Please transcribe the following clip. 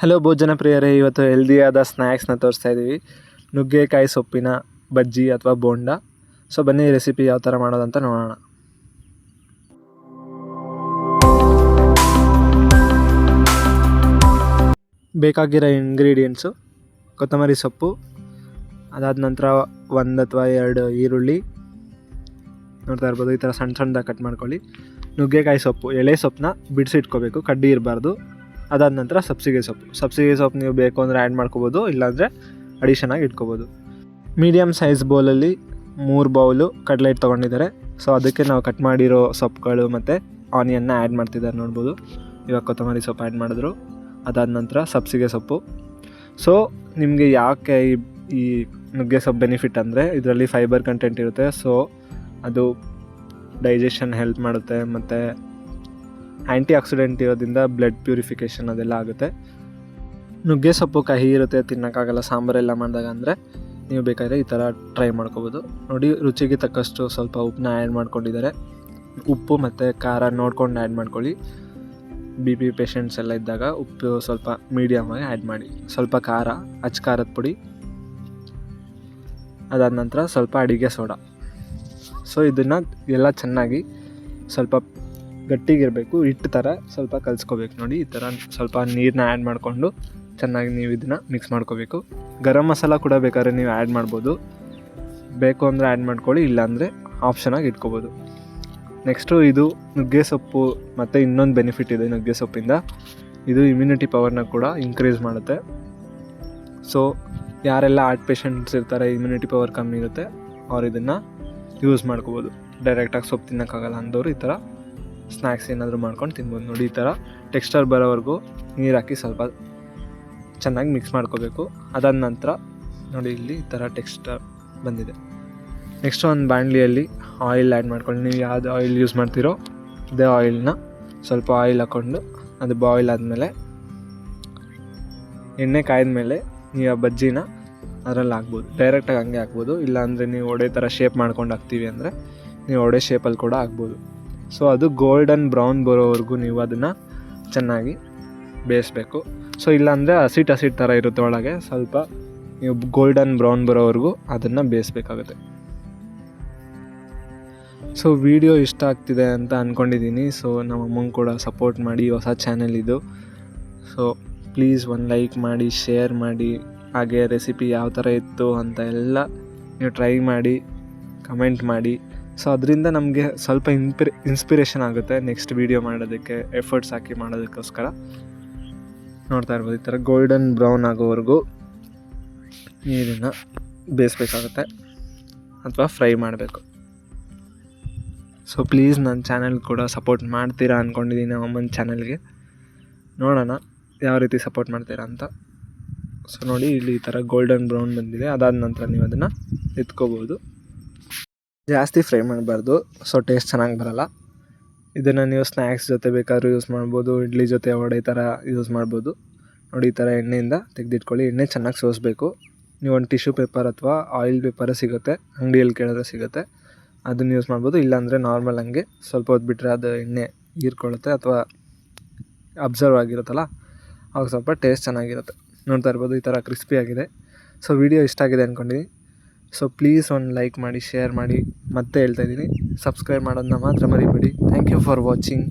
Hello ಭೋಜನ ಪ್ರಿಯರೇ ಇವತ್ತು ಹೆಲ್ದಿಯಾದ ಸ್ನ್ಯಾಕ್ಸ್ನ ತೋರಿಸ್ತಾ ಇದ್ದೀವಿ ನುಗ್ಗೆಕಾಯಿ ಸೊಪ್ಪಿನ ಬಜ್ಜಿ ಅಥವಾ ಬೋಂಡ. ಸೊ ಬನ್ನಿ ರೆಸಿಪಿ ಯಾವ ಥರ ಮಾಡೋದಂತ ನೋಡೋಣ. ಬೇಕಾಗಿರೋ ಇಂಗ್ರೀಡಿಯೆಂಟ್ಸು ಕೊತ್ತಂಬರಿ ಸೊಪ್ಪು, ಅದಾದ ನಂತರ ಒಂದು ಅಥವಾ ಎರಡು ಈರುಳ್ಳಿ. ನೋಡ್ತಾ ಇರ್ಬೋದು, ಈ ಥರ ಸಣ್ಣ ಸಣ್ಣದಾಗಿ ಕಟ್ ಮಾಡ್ಕೊಳ್ಳಿ. ನುಗ್ಗೆಕಾಯಿ ಸೊಪ್ಪು, ಎಳೆ ಸೊಪ್ಪನ್ನ ಬಿಡಿಸಿಟ್ಕೋಬೇಕು ಕಡ್ಡಿ ಇರಬಾರ್ದು. ಅದಾದ ನಂತರ ಸಬ್ಸಿಗೆ ಸೊಪ್ಪು. ಸಬ್ಸಿಗೆ ಸೊಪ್ಪು ನೀವು ಬೇಕು ಅಂದರೆ ಆ್ಯಡ್ ಮಾಡ್ಕೋಬೋದು, ಇಲ್ಲಾಂದರೆ ಅಡಿಷನಾಗಿ ಇಟ್ಕೋಬೋದು. ಮೀಡಿಯಮ್ ಸೈಜ್ ಬೌಲಲ್ಲಿ ಮೂರು ಬೌಲು ಕಡಲೆ ಹಿಟ್ಟು ತೊಗೊಂಡಿದ್ದಾರೆ. ಸೊ ಅದಕ್ಕೆ ನಾವು ಕಟ್ ಮಾಡಿರೋ ಸೊಪ್ಪುಗಳು ಮತ್ತು ಆನಿಯನ್ನ ಆ್ಯಡ್ ಮಾಡ್ತಿದ್ದಾರೆ ನೋಡ್ಬೋದು. ಇವಾಗ ಕೊತ್ತಂಬರಿ ಸೊಪ್ಪು ಆ್ಯಡ್ ಮಾಡಿದ್ರು. ಅದಾದ ನಂತರ ಸಬ್ಸಿಗೆ ಸೊಪ್ಪು. ಸೊ ನಿಮಗೆ ಯಾಕೆ ಈ ಈ ನುಗ್ಗೆ ಸೊಪ್ಪು ಬೆನಿಫಿಟ್ ಅಂದರೆ ಇದರಲ್ಲಿ ಫೈಬರ್ ಕಂಟೆಂಟ್ ಇರುತ್ತೆ. ಸೊ ಅದು ಡೈಜೆಷನ್ ಹೆಲ್ಪ್ ಮಾಡುತ್ತೆ, ಮತ್ತು ಆ್ಯಂಟಿ ಆಕ್ಸಿಡೆಂಟ್ ಇರೋದ್ರಿಂದ ಬ್ಲಡ್ ಪ್ಯೂರಿಫಿಕೇಷನ್ ಅದೆಲ್ಲ ಆಗುತ್ತೆ. ನುಗ್ಗೆ, ಸೊಪ್ಪು ಕಹಿ ಇರುತ್ತೆ, ತಿನ್ನೋಕ್ಕಾಗಲ್ಲ ಸಾಂಬಾರೆಲ್ಲ ಮಾಡಿದಾಗ ಅಂದರೆ ನೀವು ಬೇಕಾದರೆ ಈ ಥರ ಟ್ರೈ ಮಾಡ್ಕೋಬೋದು. ನೋಡಿ, ರುಚಿಗೆ ತಕ್ಕಷ್ಟು ಸ್ವಲ್ಪ ಉಪ್ಪನ್ನ ಆ್ಯಡ್ ಮಾಡ್ಕೊಂಡಿದ್ದಾರೆ. ಉಪ್ಪು ಮತ್ತು ಖಾರ ನೋಡ್ಕೊಂಡು ಆ್ಯಡ್ ಮಾಡ್ಕೊಳ್ಳಿ. ಬಿ ಪಿ ಪೇಷಂಟ್ಸ್ ಎಲ್ಲ ಇದ್ದಾಗ ಉಪ್ಪು ಸ್ವಲ್ಪ ಮೀಡಿಯಮಾಗಿ ಆ್ಯಡ್ ಮಾಡಿ. ಸ್ವಲ್ಪ ಖಾರ, ಅಚ್ಚ ಖಾರದ ಪುಡಿ. ಅದಾದ ನಂತರ ಸ್ವಲ್ಪ ಅಡುಗೆ ಸೋಡಾ. ಸೊ, ಇದನ್ನು ಎಲ್ಲ ಚೆನ್ನಾಗಿ ಸ್ವಲ್ಪ ಗಟ್ಟಿಗಿರಬೇಕು ಹಿಟ್ಟು ಥರ ಸ್ವಲ್ಪ ಕಲಿಸ್ಕೋಬೇಕು ನೋಡಿ, ಈ ಥರ ಸ್ವಲ್ಪ ನೀರನ್ನ ಆ್ಯಡ್ ಮಾಡಿಕೊಂಡು ಚೆನ್ನಾಗಿ ನೀವು ಇದನ್ನು ಮಿಕ್ಸ್ ಮಾಡ್ಕೋಬೇಕು. ಗರಂ ಮಸಾಲ ಕೂಡ ಬೇಕಾದ್ರೆ ನೀವು ಆ್ಯಡ್ ಮಾಡ್ಬೋದು. ಬೇಕು ಅಂದರೆ ಆ್ಯಡ್ ಮಾಡ್ಕೊಳ್ಳಿ ಇಲ್ಲಾಂದರೆ ಆಪ್ಷನಾಗಿ ಇಟ್ಕೋಬೋದು. ನೆಕ್ಸ್ಟು ಇದು ನುಗ್ಗೆ ಸೊಪ್ಪು ಮತ್ತು ಇನ್ನೊಂದು ಬೆನಿಫಿಟ್ ಇದೆ ನುಗ್ಗೆ ಸೊಪ್ಪಿಂದ. ಇದು ಇಮ್ಯುನಿಟಿ ಪವರ್ನ ಕೂಡ ಇನ್ಕ್ರೀಸ್ ಮಾಡುತ್ತೆ. ಸೊ ಯಾರೆಲ್ಲ ಹಾರ್ಟ್ ಪೇಷಂಟ್ಸ್ ಇರ್ತಾರೆ ಇಮ್ಯುನಿಟಿ ಪವರ್ ಕಮ್ಮಿ ಇರುತ್ತೆ, ಅವ್ರು ಇದನ್ನು ಯೂಸ್ ಮಾಡ್ಕೋಬೋದು. ಡೈರೆಕ್ಟಾಗಿ ಸೊಪ್ಪು ತಿನ್ನೋಕ್ಕಾಗಲ್ಲ ಅಂದವರು ಈ ಥರ ಸ್ನ್ಯಾಕ್ಸ್ ಏನಾದರೂ ಮಾಡ್ಕೊಂಡು ತಿನ್ಬೋದು ನೋಡಿ, ಈ ಥರ ಟೆಕ್ಸ್ಚರ್ ಬರೋವರೆಗೂ ನೀರು ಹಾಕಿ ಸ್ವಲ್ಪ ಚೆನ್ನಾಗಿ ಮಿಕ್ಸ್ ಮಾಡ್ಕೋಬೇಕು. ಅದಾದ ನಂತರ ನೋಡಿ ಇಲ್ಲಿ ಈ ಥರ ಟೆಕ್ಸ್ಚರ್ ಬಂದಿದೆ. ನೆಕ್ಸ್ಟ್ ಒಂದು ಬಾಣಲಿಯಲ್ಲಿ ಆಯಿಲ್ ಆ್ಯಡ್ ಮಾಡ್ಕೊಂಡು ನೀವು ಯಾವುದು ಆಯಿಲ್ ಯೂಸ್ ಮಾಡ್ತೀರೋ ಅದೇ ಆಯಿಲ್ನ ಸ್ವಲ್ಪ ಆಯಿಲ್ ಹಾಕ್ಕೊಂಡು ಅದು ಬಾಯ್ಲ್ ಆದಮೇಲೆ ಎಣ್ಣೆ ಕಾಯ್ದ ಮೇಲೆ ನೀವು ಆ ಬಜ್ಜಿನ ಅದರಲ್ಲಿ ಹಾಕ್ಬೋದು. ಡೈರೆಕ್ಟಾಗಿ ಹಂಗೆ ಹಾಕ್ಬೋದು. ಇಲ್ಲಾಂದರೆ ನೀವು ಒಡೆ ಥರ ಶೇಪ್ ಮಾಡ್ಕೊಂಡು ಹಾಕ್ತೀವಿ ಅಂದರೆ ನೀವು ಒಡೆ ಶೇಪಲ್ಲಿ ಕೂಡ ಹಾಕ್ಬೋದು. ಸೊ ಅದು ಗೋಲ್ಡನ್ ಬ್ರೌನ್ ಬರೋವರೆಗೂ ನೀವು ಅದನ್ನು ಚೆನ್ನಾಗಿ ಬೇಯಿಸ್ಬೇಕು. ಸೊ ಇಲ್ಲಾಂದರೆ ಹಸಿಟ್ ಹಸಿಟ್ ಥರ ಇರುತ್ತೆ ಒಳಗೆ, ಸ್ವಲ್ಪ ನೀವು ಗೋಲ್ಡನ್ ಬ್ರೌನ್ ಬರೋವರೆಗೂ ಅದನ್ನು ಬೇಯಿಸ್ಬೇಕಾಗುತ್ತೆ. ಸೊ ವಿಡಿಯೋ ಇಷ್ಟ ಆಗ್ತಿದೆ ಅಂತ ಅಂದ್ಕೊಂಡಿದ್ದೀನಿ ಸೊ ನಮ್ಮ ಅಮ್ಮಂಗೆ ಕೂಡ ಸಪೋರ್ಟ್ ಮಾಡಿ ಹೊಸ ಚಾನೆಲ್ ಇದು. ಸೊ ಪ್ಲೀಸ್ ಒಂದು ಲೈಕ್ ಮಾಡಿ ಶೇರ್ ಮಾಡಿ, ಹಾಗೆ ರೆಸಿಪಿ ಯಾವ ಥರ ಇತ್ತು ಅಂತ ಎಲ್ಲ ನೀವು ಟ್ರೈ ಮಾಡಿ ಕಮೆಂಟ್ ಮಾಡಿ. ಸೊ ಅದರಿಂದ ನಮಗೆ ಸ್ವಲ್ಪ ಇನ್ಪಿರ್ ಇನ್ಸ್ಪಿರೇಷನ್ ಆಗುತ್ತೆ ನೆಕ್ಸ್ಟ್ ವೀಡಿಯೋ ಮಾಡೋದಕ್ಕೆ ಎಫರ್ಟ್ಸ್ ಹಾಕಿ ಮಾಡೋದಕ್ಕೋಸ್ಕರ. ನೋಡ್ತಾ ಇರ್ಬೋದು, ಈ ಥರ ಗೋಲ್ಡನ್ ಬ್ರೌನ್ ಆಗೋವರೆಗೂ ನೀರನ್ನು ಬೇಯಿಸ್ಬೇಕಾಗುತ್ತೆ ಅಥವಾ ಫ್ರೈ ಮಾಡಬೇಕು. ಸೊ ಪ್ಲೀಸ್ ನನ್ನ ಚಾನಲ್ ಕೂಡ ಸಪೋರ್ಟ್ ಮಾಡ್ತೀರಾ ಅಂದ್ಕೊಂಡಿದ್ದೀನಿ ಅಮ್ಮನ ಚಾನಲ್ಗೆ ನೋಡೋಣ ಯಾವ ರೀತಿ ಸಪೋರ್ಟ್ ಮಾಡ್ತೀರಾ ಅಂತ. ಸೊ ನೋಡಿ ಇಲ್ಲಿ ಈ ಥರ ಗೋಲ್ಡನ್ ಬ್ರೌನ್ ಬಂದಿದೆ. ಅದಾದ ನಂತರ ನೀವು ಅದನ್ನು ಎತ್ಕೋಬೋದು. ಜಾಸ್ತಿ ಫ್ರೈ ಮಾಡಬಾರ್ದು. ಸೊ ಟೇಸ್ಟ್ ಚೆನ್ನಾಗಿ ಬರಲ್ಲ. ಇದನ್ನು ನೀವು ಸ್ನ್ಯಾಕ್ಸ್ ಜೊತೆ ಬೇಕಾದರೂ ಯೂಸ್ ಮಾಡ್ಬೋದು. ಇಡ್ಲಿ ಜೊತೆ ವಡೆ ಥರ ಯೂಸ್ ಮಾಡ್ಬೋದು. ನೋಡಿ, ಈ ಥರ ಎಣ್ಣೆಯಿಂದ ತೆಗೆದಿಟ್ಕೊಳ್ಳಿ. ಎಣ್ಣೆ ಚೆನ್ನಾಗಿ ಸೋಸಬೇಕು. ನೀವು ಒಂದು ಟಿಶ್ಯೂ ಪೇಪರ್ ಅಥವಾ ಆಯಿಲ್ ಪೇಪರ್ ಸಿಗುತ್ತೆ. ಅಂಗಡಿಯಲ್ಲಿ ಕೇಳಿದ್ರೆ ಸಿಗುತ್ತೆ. ಅದನ್ನು ಯೂಸ್ ಮಾಡ್ಬೋದು. ಇಲ್ಲಾಂದರೆ ನಾರ್ಮಲ್ ಹಂಗೆ ಸ್ವಲ್ಪ ಹೊತ್ತು ಬಿಟ್ಟರೆ ಅದು ಎಣ್ಣೆ ಹೀರ್ಕೊಳ್ಳುತ್ತೆ ಅಥವಾ ಅಬ್ಸರ್ವ್ ಆಗಿರುತ್ತಲ್ಲ, ಅವಾಗ ಸ್ವಲ್ಪ ಟೇಸ್ಟ್ ಚೆನ್ನಾಗಿರುತ್ತೆ. ನೋಡ್ತಾ ಇರ್ಬೋದು, ಈ ಥರ ಕ್ರಿಸ್ಪಿಯಾಗಿದೆ ಸೊ ವಿಡಿಯೋ ಇಷ್ಟ ಆಗಿದೆ ಅಂದ್ಕೊಂಡಿದ್ದೀನಿ ಸೊ ಪ್ಲೀಸ್ ಒಂದು ಲೈಕ್ ಮಾಡಿ ಶೇರ್ ಮಾಡಿ, ಮತ್ತೆ ಹೇಳ್ತಾ ಇದ್ದೀನಿ. ಸಬ್ಸ್ಕ್ರೈಬ್ ಮಾಡೋದನ್ನ ಮಾತ್ರ ಮರಿಬೇಡಿ. Thank you for watching